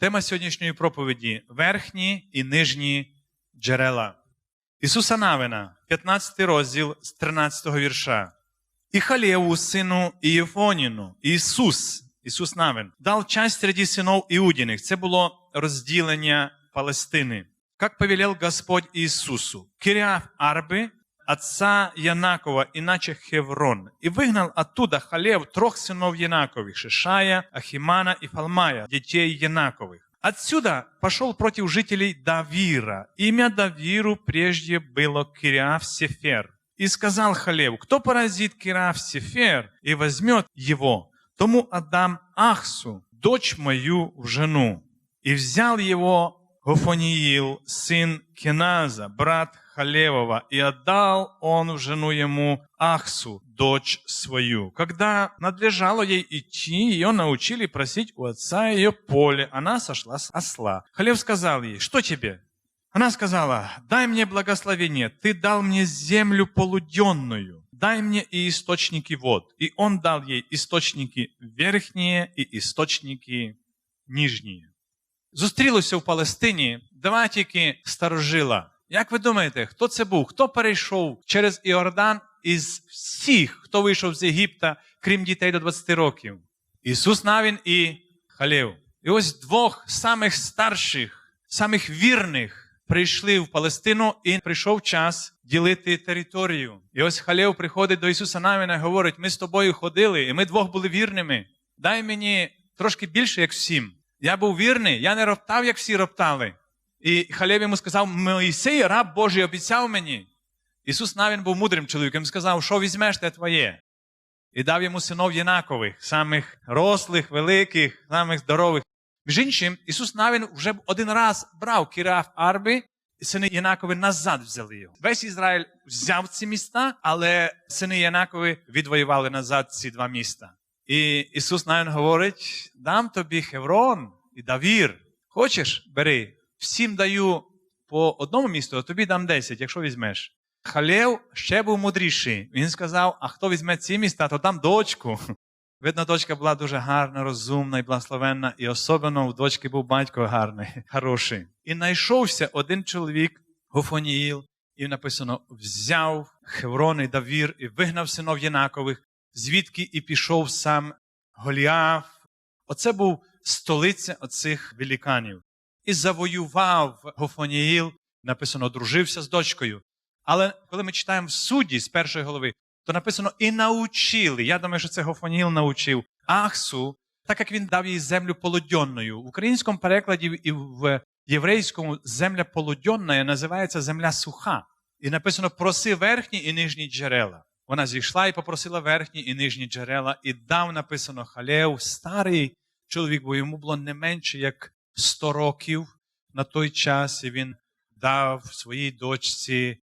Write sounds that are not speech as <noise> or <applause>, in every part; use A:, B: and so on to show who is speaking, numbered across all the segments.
A: Тема сьогоднішньої проповіді верхні і нижні джерела. Ісуса Навина, 15 розділ з 13 вірша. І Халеву, сину Ієфоніну, Ісус, Ісус Навин, дав часть среди синов Іудіних. Це було розділення Палестини. Как повелел Господь Иисусу, Кириаф Арбы, отца Янакова, иначе Хеврон, и выгнал оттуда Халев трех сынов Янаковых, Шишая, Ахимана и Фалмая, детей Янаковых. Отсюда пошел против жителей Давира. Имя Давиру прежде было Кириаф Сефер. И сказал Халеву, кто поразит Кириаф Сефер и возьмет его, тому отдам Ахсу, дочь мою, в жену. И взял его Гофониил, сын Кеназа, брат Халевова, и отдал он в жену ему Ахсу, дочь свою. Когда надлежало ей идти, ее научили просить у отца ее поле. Она сошла с осла. Халев сказал ей, что тебе? Она сказала, дай мне благословение, ты дал мне землю полуденную, дай мне и источники вод. И он дал ей источники верхние и источники нижние. Зустрілося в Палестині два тільки старожила. Як ви думаєте, хто це був? Хто перейшов через Іордан із всіх, хто вийшов з Єгипта, крім дітей до 20 років? Ісус Навін і Халев. І ось двох самих старших, самих вірних прийшли в Палестину, і прийшов час ділити територію. І ось Халев приходить до Ісуса Навіна і говорить: ми з тобою ходили, і ми двох були вірними. Дай мені трошки більше, як всім. Я був вірний, я не роптав, як всі роптали. І Халев йому сказав: Моїсей, раб Божий, обіцяв мені. Ісус Навін був мудрим чоловіком, сказав, що візьмеш те твоє. І дав йому синов Єнакових, самих рослих, великих, самих здорових. Між іншим, Ісус Навін вже один раз брав Кіраф Арби, і сини Єнакови назад взяли його. Весь Ізраїль взяв ці міста, але сини Єнакови відвоювали назад ці два міста. І Ісус Навін говорить: дам тобі Хеврон і Давір. Хочеш, бери. Всім даю по одному місту, а тобі дам 10, якщо візьмеш. Халев ще був мудріший. Він сказав: а хто візьме ці міста, то дам дочку. <laughs> Видно, дочка була дуже гарна, розумна і благословенна, і особливо у дочки був батько гарний, <laughs> хороший. І знайшовся один чоловік, Гофоніїл, і написано: взяв Хеврон і Давір і вигнав синов Єнакових, звідки і пішов сам Голіаф. Оце був столиця оцих великанів. І завоював Гофоніїл, написано, дружився з дочкою. Але коли ми читаємо в суді з першої голови, то написано і научили. Я думаю, що це Гофоніїл навчив Ахсу, так як він дав їй землю полудьонною. В українському перекладі і в єврейському земля полудьонна називається земля суха. І написано: проси верхні і нижні джерела. Вона зійшла і попросила верхні і нижні джерела, і дав написано Халев, старий чоловік, бо йому було не менше як 100 років на той час, і він дав своїй дочці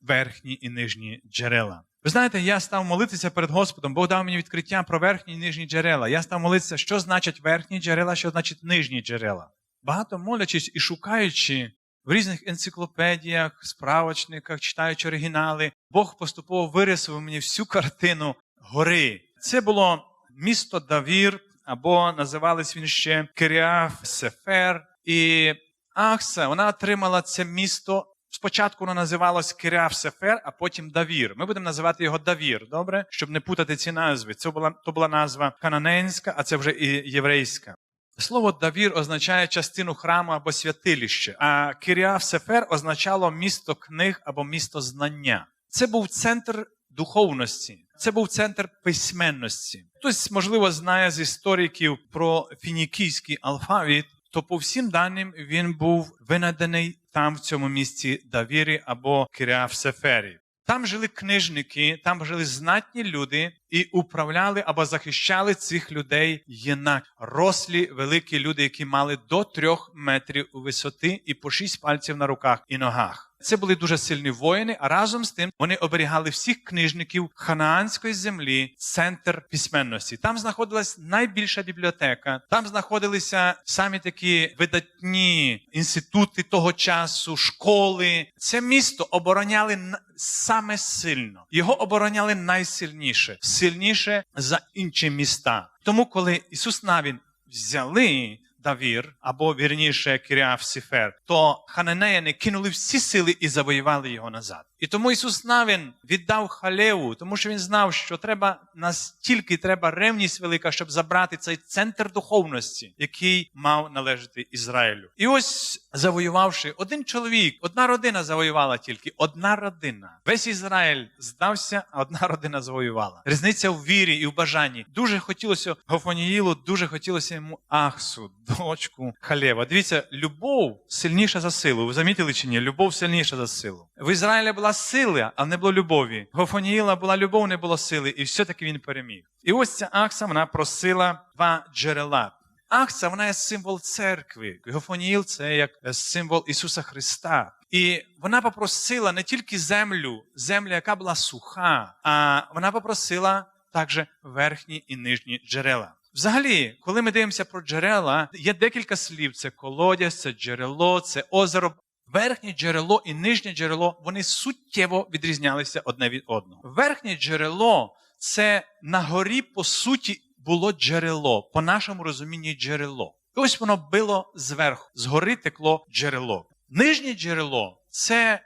A: верхні і нижні джерела. Ви знаєте, я став молитися перед Господом, Бог дав мені відкриття про верхні і нижні джерела. Я став молитися, що значать верхні джерела, що значить нижні джерела. Багато молячись і шукаючи в різних енциклопедіях, справочниках, читаючи оригінали, Бог поступово вирисував мені всю картину гори. Це було місто Давір, або називалось він ще Киріаф Сефер. І Ахса, вона отримала це місто. Спочатку воно називалось Киріаф Сефер, а потім Давір. Ми будемо називати його Давір, добре? Щоб не путати ці назви. Це була, то була назва кананенська, а це вже і єврейська. Слово Давір означає частину храму або святилище, а Киріаф Сефер означало місто книг або місто знання. Це був центр духовності, це був центр письменності. Хтось, можливо, знає з істориків про фінікійський алфавіт, то по всім даним він був винайдений там, в цьому місці Давірі або Киріафсефері. Там жили книжники, там жили знатні люди і управляли або захищали цих людей єнак. Рослі великі люди, які мали до трьох метрів у висоти і по шість пальців на руках і ногах. Це були дуже сильні воїни, а разом з тим вони оберігали всіх книжників ханаанської землі, центр письменності. Там знаходилась найбільша бібліотека, там знаходилися самі такі видатні інститути того часу, школи. Це місто обороняли саме сильно. Його обороняли найсильніше, сильніше за інші міста. Тому, коли Ісус Навін взяли, Давір, або вірніше Кіріаф Сіфер, то хананеяни кинули всі сили і завоювали його назад. І тому Ісус Навін віддав халеву, тому що він знав, що треба настільки треба ревність велика, щоб забрати цей центр духовності, який мав належати Ізраїлю. І ось завоювавши один чоловік, одна родина завоювала тільки одна родина. Весь Ізраїль здався, а одна родина завоювала. Різниця в вірі і в бажанні. Дуже хотілося Гофоніїлу, дуже хотілося йому Ахсу, дочку Халева. Дивіться, любов сильніша за силу. Ви замітили чи ні? Любов сильніша за силу. В Ізраїлі була сила, а не було любові. Гофоніїла була любов, не було сили, і все-таки він переміг. І ось ця Ахса вона просила два джерела. Ахса, вона є символ церкви. Гофоніїл це як символ Ісуса Христа. І вона попросила не тільки землю, землю, яка була суха, а вона попросила також верхні і нижні джерела. Взагалі, коли ми дивимося про джерела, є декілька слів: це колодязь, це джерело, це озеро. Верхнє джерело і нижнє джерело вони суттєво відрізнялися одне від одного. Верхнє джерело це на горі, по суті, було джерело, по нашому розумінні джерело. І ось воно било зверху, згори текло джерело. Нижнє джерело це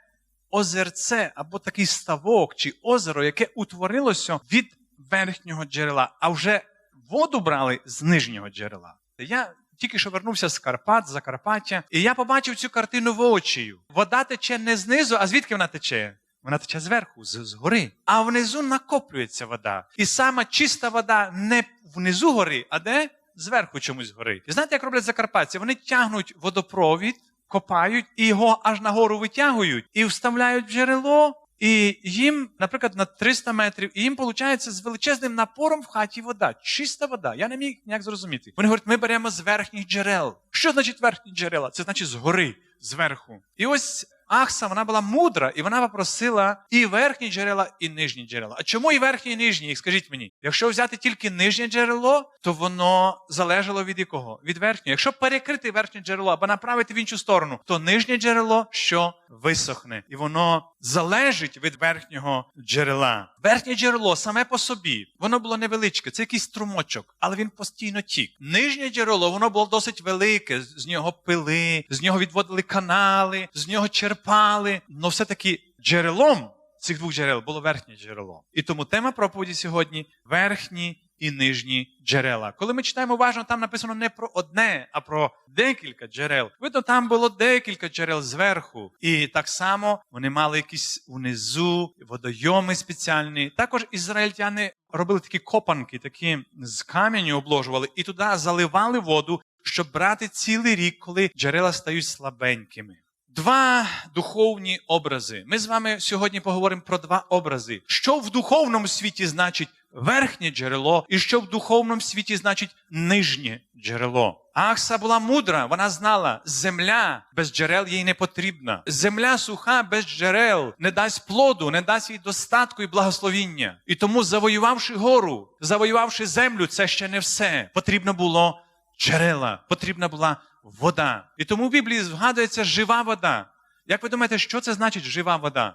A: озерце або такий ставок чи озеро, яке утворилося від верхнього джерела, а вже воду брали з нижнього джерела. Я тільки що вернувся з Карпат, Закарпаття, і я побачив цю картину воочію. Вода тече не знизу, а звідки вона тече? Вона тече зверху, з, з гори. А внизу накоплюється вода. І сама чиста вода не внизу гори, а де? Зверху чомусь гори. І знаєте, як роблять закарпатці? Вони тягнуть водопровід, копають і його аж нагору витягують і вставляють в джерело. І їм, наприклад, на 300 метрів, і їм виходить з величезним напором в хаті вода, чиста вода. Я не міг ніяк зрозуміти. Вони говорять, ми беремо з верхніх джерел. Що значить верхні джерела? Це значить згори, зверху. І ось Ахса, вона була мудра, і вона попросила і верхні джерела, і нижні джерела. А чому і верхні, і нижні? Скажіть мені, якщо взяти тільки нижнє джерело, то воно залежало від якого? Від верхнього. Якщо перекрити верхнє джерело або направити в іншу сторону, то нижнє джерело що висохне, і воно залежить від верхнього джерела. Верхнє джерело саме по собі, воно було невеличке, це якийсь струмочок, але він постійно тік. Нижнє джерело, воно було досить велике, з нього пили, з нього відводили канали, з нього черпали. Но все-таки джерелом цих двох джерел було верхнє джерело. І тому тема проповіді сьогодні верхні і нижні джерела. Коли ми читаємо уважно, там написано не про одне, а про декілька джерел. Видно, там було декілька джерел зверху. І так само вони мали якісь унизу, водойоми спеціальні. Також ізраїльтяни робили такі копанки, такі з каменю обложували, і туди заливали воду, щоб брати цілий рік, коли джерела стають слабенькими. Два духовні образи. Ми з вами сьогодні поговоримо про два образи. Що в духовному світі значить верхнє джерело, і що в духовному світі значить нижнє джерело. Ахса була мудра, вона знала, земля без джерел їй не потрібна. Земля суха без джерел не дасть плоду, не дасть їй достатку і благословіння. І тому, завоювавши гору, завоювавши землю, це ще не все. Потрібно було джерела, потрібна була вода. І тому в Біблії згадується жива вода. Як ви думаєте, що це значить жива вода?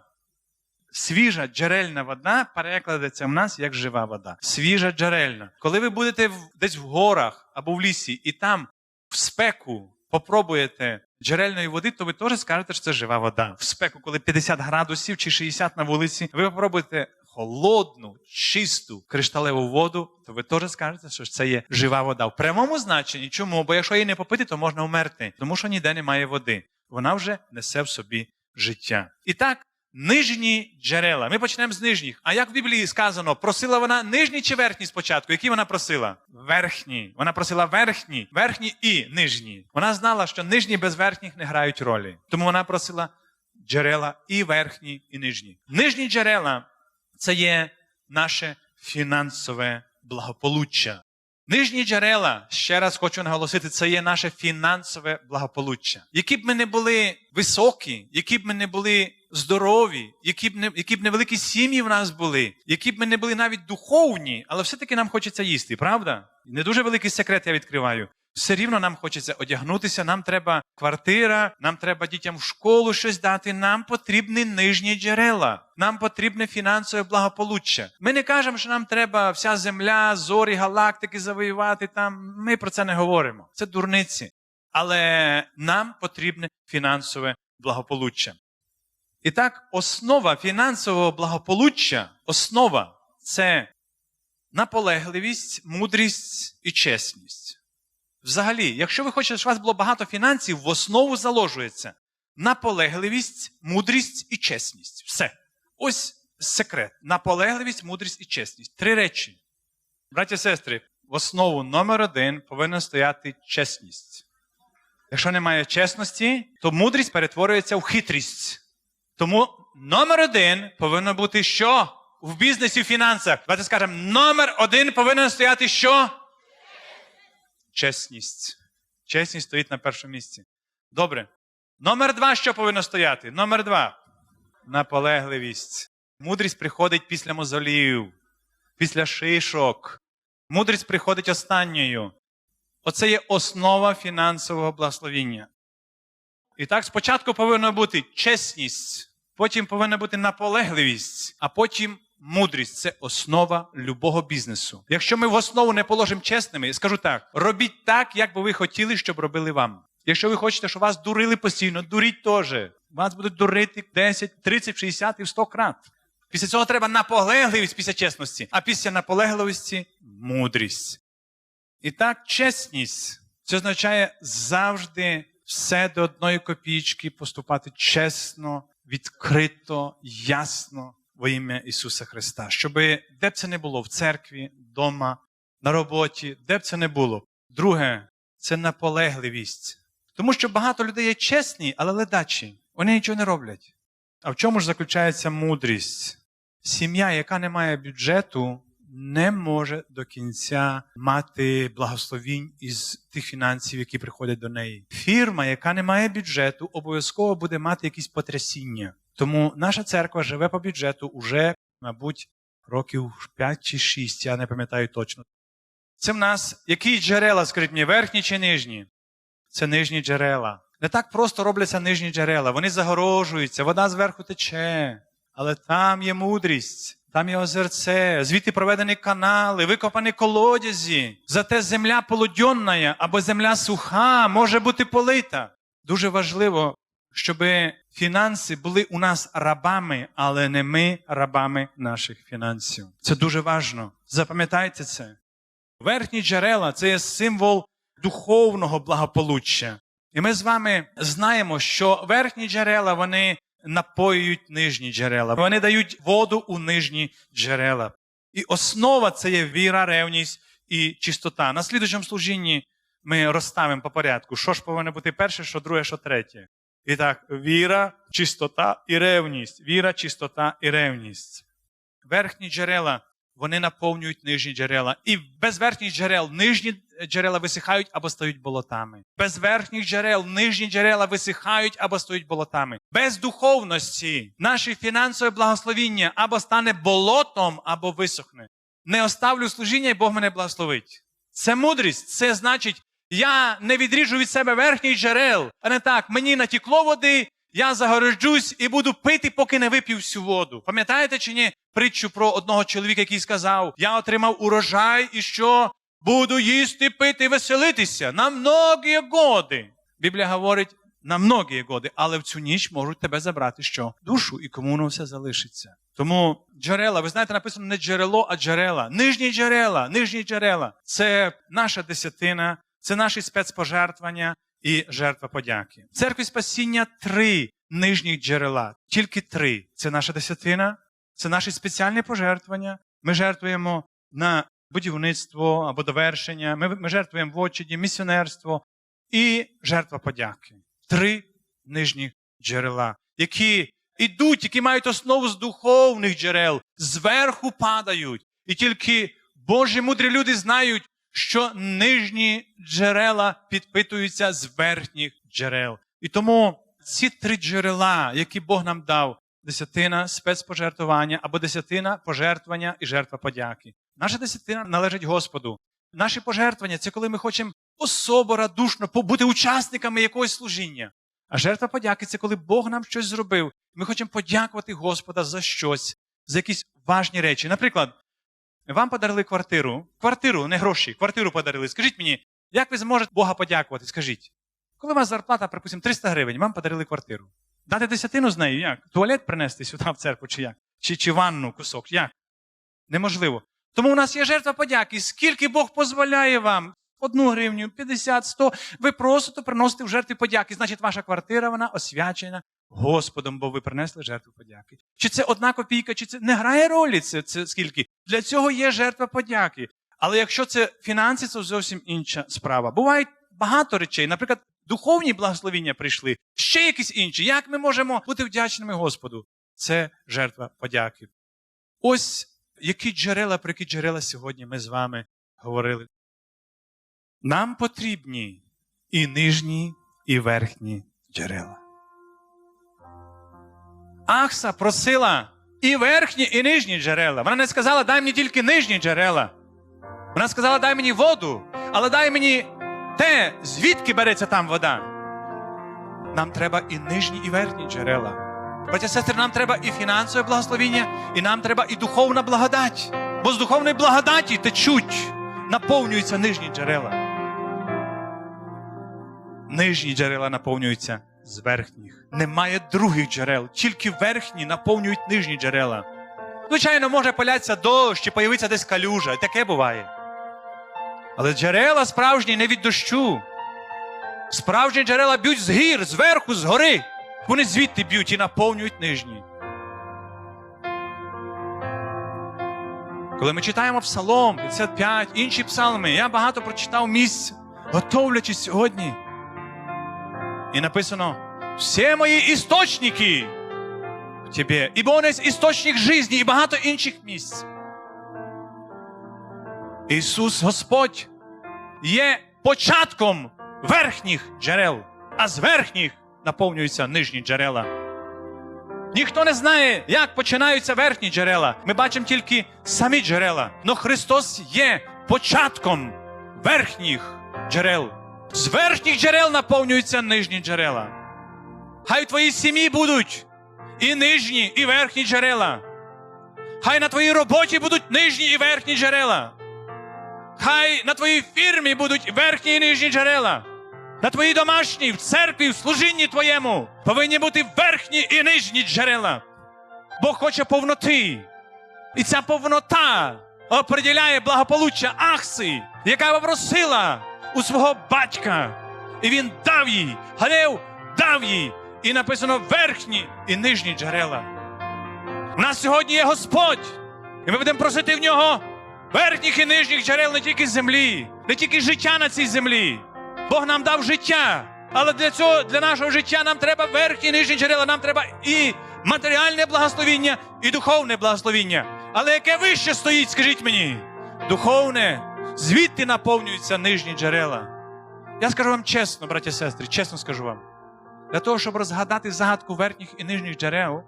A: Свіжа джерельна вода перекладеться в нас як жива вода. Свіжа джерельна. Коли ви будете десь в горах або в лісі, і там в спеку попробуєте джерельної води, то ви теж скажете, що це жива вода. В спеку, коли 50 градусів чи 60 на вулиці, ви попробуєте холодну, чисту кришталеву воду, то ви теж скажете, що це є жива вода. В прямому значенні. Чому? Бо якщо її не попити, то можна вмерти, тому що ніде немає води. Вона вже несе в собі життя. І так. Нижні джерела. Ми почнемо з нижніх. А як в Біблії сказано, просила вона нижні чи верхні спочатку? Які вона просила? Верхні. Вона просила верхні, верхні і нижні. Вона знала, що нижні без верхніх не грають ролі. Тому вона просила джерела і верхні, і нижні. Нижні джерела це є наше фінансове благополуччя. Нижні джерела, ще раз хочу наголосити, це є наше фінансове благополуччя. Які б ми не були високі, які б ми не були здорові, які б не які б невеликі сім'ї в нас були, які б ми не були навіть духовні, але все-таки нам хочеться їсти, правда? Не дуже великий секрет я відкриваю. Все рівно нам хочеться одягнутися, нам треба квартира, нам треба дітям в школу щось дати. Нам потрібні нижні джерела. Нам потрібне фінансове благополуччя. Ми не кажемо, що нам треба вся земля, зорі, галактики завоювати. Там ми про це не говоримо. Це дурниці. Але нам потрібне фінансове благополуччя. І так, основа фінансового благополуччя, основа це наполегливість, мудрість і чесність. Взагалі, якщо ви хочете, щоб у вас було багато фінансів, в основу заложується наполегливість, мудрість і чесність. Все. Ось секрет. Наполегливість, мудрість і чесність. Три речі. Браті і сестри, в основу номер один повинна стояти чесність. Якщо немає чесності, то мудрість перетворюється в хитрість. Тому номер один повинно бути що? В бізнесі, в фінансах. Давайте скажемо, номер один повинен стояти що? Чесність. Чесність стоїть на першому місці. Добре. Номер два що повинно стояти? Номер два. Наполегливість. Мудрість приходить після мозолів, після шишок. Мудрість приходить останньою. Оце є основа фінансового благословіння. І так, спочатку повинна бути чесність, потім повинна бути наполегливість, а потім мудрість це основа любого бізнесу. Якщо ми в основу не положимо чесними, скажу так: робіть так, як би ви хотіли, щоб робили вам. Якщо ви хочете, щоб вас дурили постійно, дуріть теж. Вас будуть дурити 10, 30, 60 і 100 крат. Після цього треба наполегливість після чесності, а після наполегливості мудрість. І так, чесність це означає завжди все до одної копійки поступати чесно, відкрито, ясно во ім'я Ісуса Христа. Щоб де б це не було в церкві, вдома, на роботі, де б це не було. Друге, це наполегливість. Тому що багато людей є чесні, але ледачі. Вони нічого не роблять. А в чому ж заключається мудрість? Сім'я, яка не має бюджету, не може до кінця мати благословінь із тих фінансів, які приходять до неї. Фірма, яка не має бюджету, обов'язково буде мати якісь потрясіння. Тому наша церква живе по бюджету уже, мабуть, років 5 чи 6, я не пам'ятаю точно. Це в нас які джерела, скажіть мені, верхні чи нижні? Це нижні джерела. Не так просто робляться нижні джерела. Вони загорожуються, вода зверху тече. Але там є мудрість, там є озерце, звідти проведені канали, викопані колодязі. Зате земля полудьонна або земля суха може бути полита. Дуже важливо, щоб фінанси були у нас рабами, але не ми рабами наших фінансів. Це дуже важливо. Запам'ятайте це. Верхні джерела це є символ духовного благополуччя. І ми з вами знаємо, що верхні джерела вони напоюють нижні джерела. Вони дають воду у нижні джерела. І основа це є віра, ревність і чистота. На слідучому служінні ми розставимо по порядку, що ж повинно бути перше, що друге, що третє. І так, віра, чистота і ревність. Віра, чистота і ревність. Верхні джерела вони наповнюють нижні джерела. І без верхніх джерел нижні джерела висихають або стають болотами. Без верхніх джерел нижні джерела висихають або стають болотами. Без духовності наше фінансове благословіння або стане болотом, або висохне. Не оставлю служіння, і Бог мене благословить. Це мудрість. Це значить, я не відріжу від себе верхніх джерел, а не так, мені натікло води, я загорожусь і буду пити, поки не вип'ю всю воду. Пам'ятаєте чи ні притчу про одного чоловіка, який сказав: Я отримав урожай і що? Буду їсти, пити, веселитися на многі годи. Біблія говорить на многі годи, але в цю ніч можуть тебе забрати що? Душу, і кому воно все залишиться. Тому джерела, ви знаєте, написано не джерело, а джерела. Нижні джерела, нижні джерела. Це наша десятина, це наші спецпожертвання і жертва подяки. В церкві спасіння три нижніх джерела. Тільки три. Це наша десятина, це наші спеціальні пожертвування. Ми жертвуємо на будівництво або довершення. Ми, ми жертвуємо в очіді, місіонерство і жертва подяки. Три нижні джерела, які ідуть, які мають основу з духовних джерел, зверху падають. І тільки Божі мудрі люди знають, що нижні джерела підпитуються з верхніх джерел. І тому ці три джерела, які Бог нам дав, десятина спецпожертвування або десятина пожертвування і жертва подяки. Наша десятина належить Господу. Наші пожертвування це коли ми хочемо особо радушно побути учасниками якогось служіння. А жертва подяки це коли Бог нам щось зробив. Ми хочемо подякувати Господа за щось, за якісь важні речі. Наприклад, вам подарили квартиру, квартиру, не гроші, квартиру подарили. Скажіть мені, як ви зможете Бога подякувати? Скажіть. Коли у вас зарплата, припустимо, 300 гривень, вам подарили квартиру. Дати десятину з нею як? Туалет принести сюди в церкву чи як? Чи, чи ванну кусок? Як? Неможливо. Тому у нас є жертва подяки. Скільки Бог дозволяє вам? Одну гривню, 50, 100. Ви просто приносите в жертві подяки. Значить, ваша квартира вона освячена Господом, бо ви принесли жертву подяки. Чи це одна копійка, чи це не грає ролі це, це скільки. Для цього є жертва подяки. Але якщо це фінанси, це зовсім інша справа. Бувають багато речей. Наприклад, духовні благословіння прийшли, ще якісь інші. Як ми можемо бути вдячними Господу? Це жертва подяки. Ось які джерела, про які джерела сьогодні ми з вами говорили. Нам потрібні і нижні, і верхні джерела. Ахса просила і верхні, і нижні джерела. Вона не сказала, дай мені тільки нижні джерела. Вона сказала, дай мені воду, але дай мені те, звідки береться там вода. Нам треба і нижні, і верхні джерела. Браття і сестри, нам треба і фінансове благословіння, і нам треба і духовна благодать. Бо з духовної благодаті течуть, наповнюються нижні джерела. Нижні джерела наповнюються з верхніх. Немає других джерел, тільки верхні наповнюють нижні джерела. Звичайно, може полятися дощ чи появиться десь калюжа, таке буває. Але джерела справжні не від дощу. Справжні джерела б'ють з гір, зверху, з гори. Вони звідти б'ють і наповнюють нижні. Коли ми читаємо Псалом 55, інші псалми, я багато прочитав місць, готовлячись сьогодні. І написано: всі мої істочники в тебе, ібо он есть істочник житті і багато інших місць. Ісус Господь є початком верхніх джерел, а з верхніх наповнюються нижні джерела. Ніхто не знає, як починаються верхні джерела. Ми бачимо тільки самі джерела. Но Христос є початком верхніх джерел. З верхніх джерел наповнюються нижні джерела. Хай в твоїй сім'ї будуть і нижні, і верхні джерела. Хай на твоїй роботі будуть нижні і верхні джерела. Хай на твоїй фірмі будуть верхні і нижні джерела. На твоїй домашній, в церкві, в служінні твоєму повинні бути верхні і нижні джерела. Бог хоче повноти. І ця повнота оприділяє благополуччя Ахси, яка попросила у свого батька. І він дав їй, Галев дав їй. І написано верхні і нижні джерела. У нас сьогодні є Господь, і ми будемо просити в нього верхніх і нижніх джерел не тільки землі, не тільки життя на цій землі. Бог нам дав життя. Але для цього, для нашого життя нам треба верхні і нижні джерела, нам треба і матеріальне благословіння, і духовне благословіння. Але яке вище стоїть, скажіть мені? Духовне, звідти наповнюються нижні джерела. Я скажу вам чесно, браті і сестри, чесно скажу вам. Для того, щоб розгадати загадку верхніх і нижніх джерел,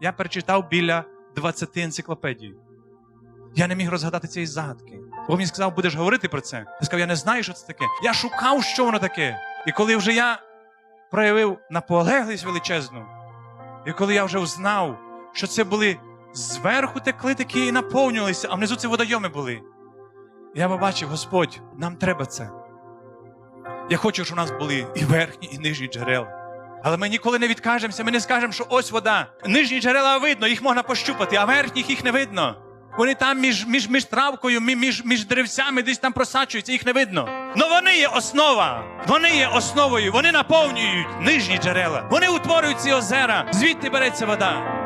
A: я перечитав біля 20 енциклопедій. Я не міг розгадати цієї загадки. Бо мені сказав, будеш говорити про це. Я сказав, я не знаю, що це таке. Я шукав, що воно таке. І коли вже я проявив наполеглість величезну, і коли я вже узнав, що це були зверху текли такі і наповнювалися, а внизу це водойоми були. Я побачив, Господь, нам треба це. Я хочу, щоб у нас були і верхні, і нижні джерела. Але ми ніколи не відкажемося, ми не скажемо, що ось вода. Нижні джерела видно, їх можна пощупати, а верхніх їх не видно. Вони там між, між, між травкою, між, між деревцями десь там просачуються, їх не видно. Но вони є основа. Вони є основою, вони наповнюють нижні джерела. Вони утворюють ці озера. Звідти береться вода.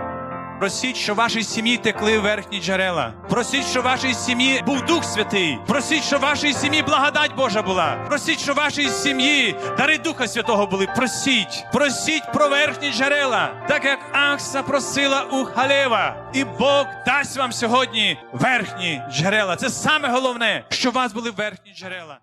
A: Просіть, що вашій сім'ї текли верхні джерела. Просіть, що вашій сім'ї був Дух Святий. Просіть, що вашій сім'ї благодать Божа була. Просіть, що вашій сім'ї дари Духа Святого були. Просіть, просіть про верхні джерела, так як Акса просила у Халева. І Бог дасть вам сьогодні верхні джерела. Це саме головне, що у вас були верхні джерела.